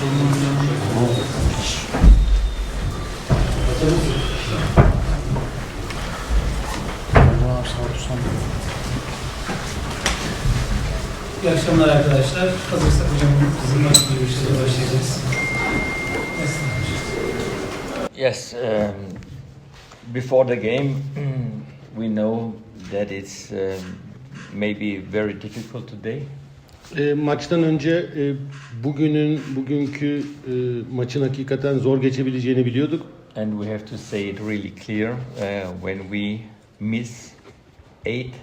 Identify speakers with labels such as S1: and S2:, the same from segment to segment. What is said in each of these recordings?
S1: İyi akşamlar arkadaşlar. Hazırsak hocam bizim maçla görüşürüz başlayacağız.
S2: Yes, um, before the game, we know that it's um, maybe very difficult today.
S3: E, maçtan önce e, bugünün bugünkü e, maçın hakikaten zor geçebileceğini biliyorduk.
S2: And we have to say it really clear uh, when we miss eight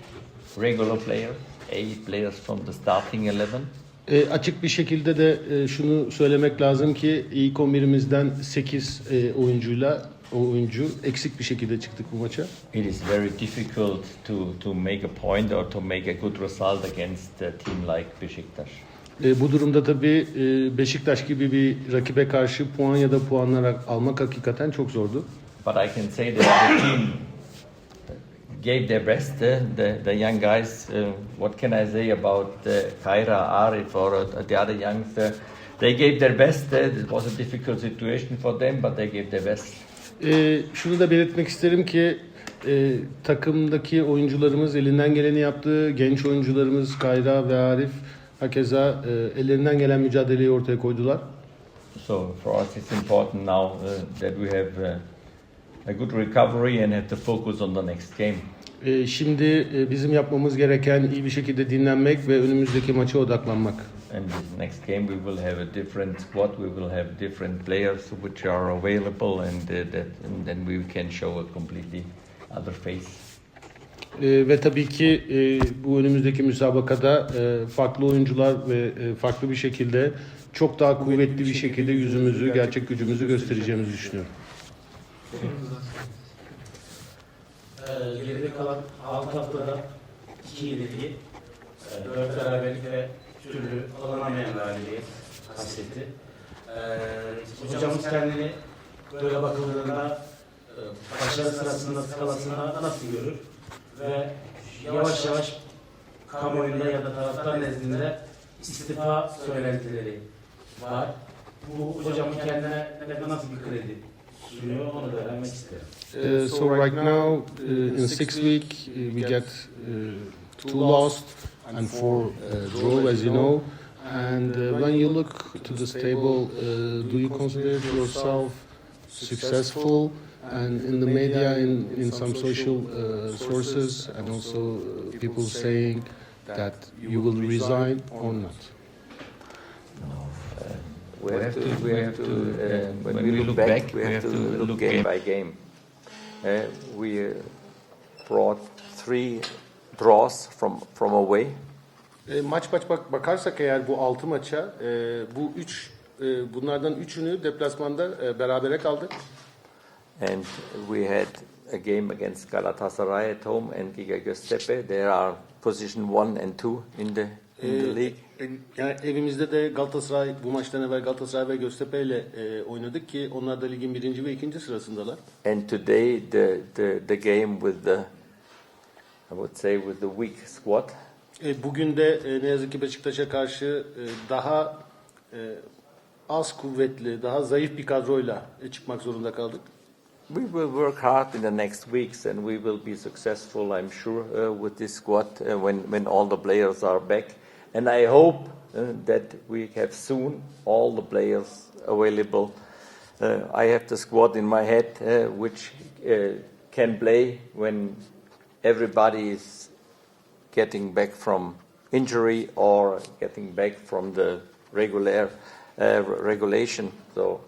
S2: regular players, eight players from the starting 11.
S3: E, açık bir şekilde de e, şunu söylemek lazım ki ilk 11'imizden 8 e, oyuncuyla oyuncu eksik bir şekilde çıktık bu maça.
S2: It is very difficult to, to make a point or to make a good result against a team like Besiktas.
S3: E, bu durumda tabii e, Beşiktaş gibi bir rakibe karşı puan ya da puanlar almak hakikaten çok zordu.
S2: But I can say that the team gave their best. uh, the, the young guys, uh, what can I say about uh, Kaira, Arif, or uh, the other youngs? Uh, they gave their best. Uh, it was a difficult situation for them, but they gave their best.
S3: E, şunu da belirtmek isterim ki e, takımdaki oyuncularımız elinden geleni yaptı. Genç oyuncularımız Kayra ve Arif hakeza e, ellerinden gelen mücadeleyi ortaya koydular.
S2: So for us, it's important now uh, that we have uh, a good recovery and have to focus on the next game.
S3: E, şimdi e, bizim yapmamız gereken iyi bir şekilde dinlenmek ve önümüzdeki maça odaklanmak.
S2: And this next game, we will have a different squad. We will have different players which are available, and uh, that and then we can show a completely other face.
S3: E, ve tabii ki e, bu önümüzdeki müsabakada e, farklı oyuncular ve e, farklı bir şekilde çok daha kuvvetli bir şekilde yüzümüzü, gerçek gücümüzü göstereceğimizi düşünüyorum.
S4: Ee, geride kalan 6 haftada 2 yenilgi, 4 beraberlik ve türlü alınamayan galibiyet hasreti. Ee, hocamız kendini böyle bakıldığında e, başarı sırasında skalasında nasıl görür? Ve yavaş yavaş kamuoyunda ya da taraftar nezdinde istifa söylentileri var. Bu hocamın kendine ne- nasıl bir kredi sunuyor onu öğrenmek isterim.
S3: Uh, so right now, uh, in six week, uh, we get uh, two lost and four uh, draw, as you know. And uh, when you look to this table, uh, do you consider yourself successful? And in the media, in, in some social uh, sources, and also people saying that you will resign or not. No.
S2: We have to, we have to uh, when we look back, we have to look game by game. We brought three draws from, from away,
S3: E, maç maç bak bakarsak eğer bu altı maça, e, bu üç e, bunlardan üçünü deplasmanda e, berabere kaldık.
S2: and we had a game against Galatasaray at home and Giga Göztepe. They are position one and two in the in the
S3: Ee,
S2: league.
S3: e, Yani evimizde de Galatasaray bu maçtan evvel Galatasaray ve Göztepe ile e, oynadık ki onlar da ligin birinci ve ikinci sırasındalar.
S2: And today the, the, the game with the I would say with the weak squad
S3: E, bugün de e, ne yazık ki Beşiktaş'a karşı e, daha e, az kuvvetli, daha zayıf bir kadroyla e, çıkmak zorunda kaldık.
S2: We will work hard in the next weeks, and we will be successful, I'm sure, uh, with this squad uh, when when all the players are back. And I hope uh, that we have soon all the players available. Uh, I have the squad in my head, uh, which uh, can play when everybody is getting back from injury or getting back from the regular uh, regulation. So.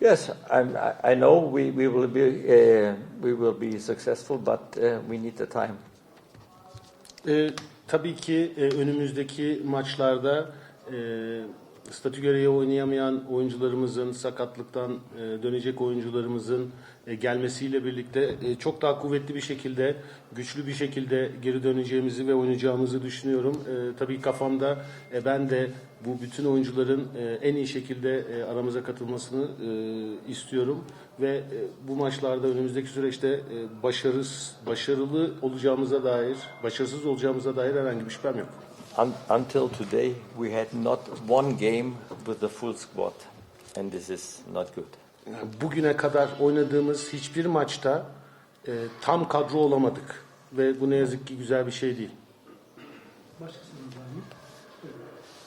S2: Yes, I'm, I know we, we will be uh, we will be successful, but uh, we need the time.
S3: E, tabii ki e, önümüzdeki maçlarda e, statü gereği oynayamayan oyuncularımızın, sakatlıktan e, dönecek oyuncularımızın gelmesiyle birlikte e, çok daha kuvvetli bir şekilde, güçlü bir şekilde geri döneceğimizi ve oynayacağımızı düşünüyorum. E, tabii kafamda e, ben de bu bütün oyuncuların e, en iyi şekilde e, aramıza katılmasını e, istiyorum ve e, bu maçlarda önümüzdeki süreçte e, başarısız, başarılı olacağımıza dair, başarısız olacağımıza dair herhangi bir şüphem yok.
S2: un, until today, we had not one game with the full squad, and this is not good.
S3: Bugüne kadar oynadığımız hiçbir maçta e, tam kadro olamadık ve bu ne yazık ki güzel bir şey değil.
S1: Başkasınız var mı?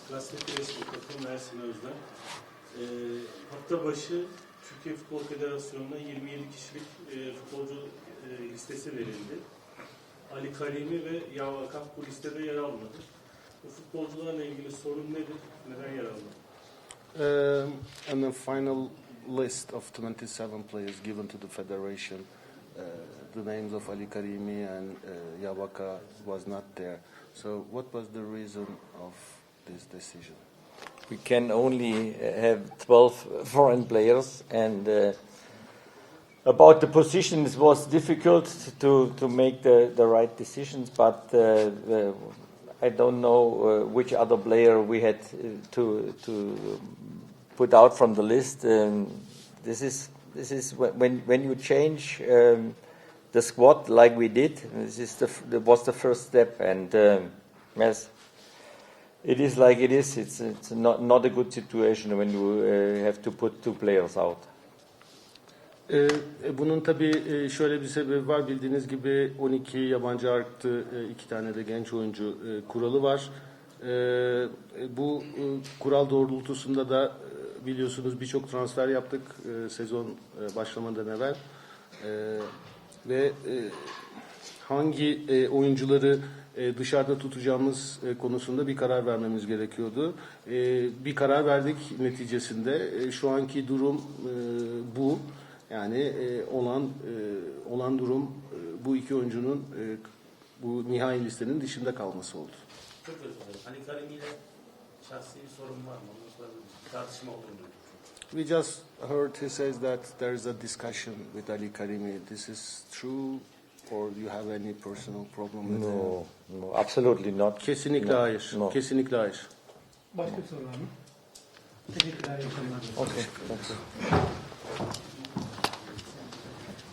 S5: Gazete resmi katılım Ersin Özden. Hafta başı Türkiye Futbol Federasyonu'na 27 kişilik e, futbolcu e, listesi verildi. Ali Karimi ve Yava Akaf bu listede yer almadı. Bu futbolcularla ilgili sorun nedir? Neden yer almadı?
S3: Um, and the final list of 27 players given to the federation, uh, the names of Ali Karimi and uh, Yabaka was not there. So, what was the reason of this decision?
S2: We can only uh, have 12 foreign players, and uh, about the positions was difficult to, to make the, the right decisions, but uh, I don't know uh, which other player we had uh, to, to put out from the list. Um, this is, this is wh- when, when you change um, the squad like we did, this is the, was the first step, and um, yes. It is like it is. It's, it's not, not a good situation when you uh, have to put two players out.
S3: Ee, e, bunun tabii e, şöyle bir sebebi var. Bildiğiniz gibi 12 yabancı artı e, iki tane de genç oyuncu kuralı var. Ee, Bu kural doğrultusunda da biliyorsunuz birçok transfer yaptık e, sezon e, başlamadan evvel. Ee, Ve e, hangi e, oyuncuları e, dışarıda tutacağımız e, konusunda bir karar vermemiz gerekiyordu. E, Bir karar verdik neticesinde. E, Şu anki durum e, bu. Yani e, olan e, olan durum e, bu iki oyuncunun e, bu nihai listenin dışında kalması oldu.
S4: Çok özür dilerim. Ali Karimi ile şahsi bir sorun var mı? Onu sorabilir miyim? Tartışma olduğunu.
S3: We just heard he says that there is a discussion with Ali Karimi. This is true or you have any personal problem with him?
S2: No, no, absolutely not.
S3: Kesinlikle
S2: No,
S3: hayır.
S2: no.
S3: Kesinlikle hayır.
S1: Başka soru var mı? Teşekkürler. iyi akşamlar.
S2: Okay, thanks.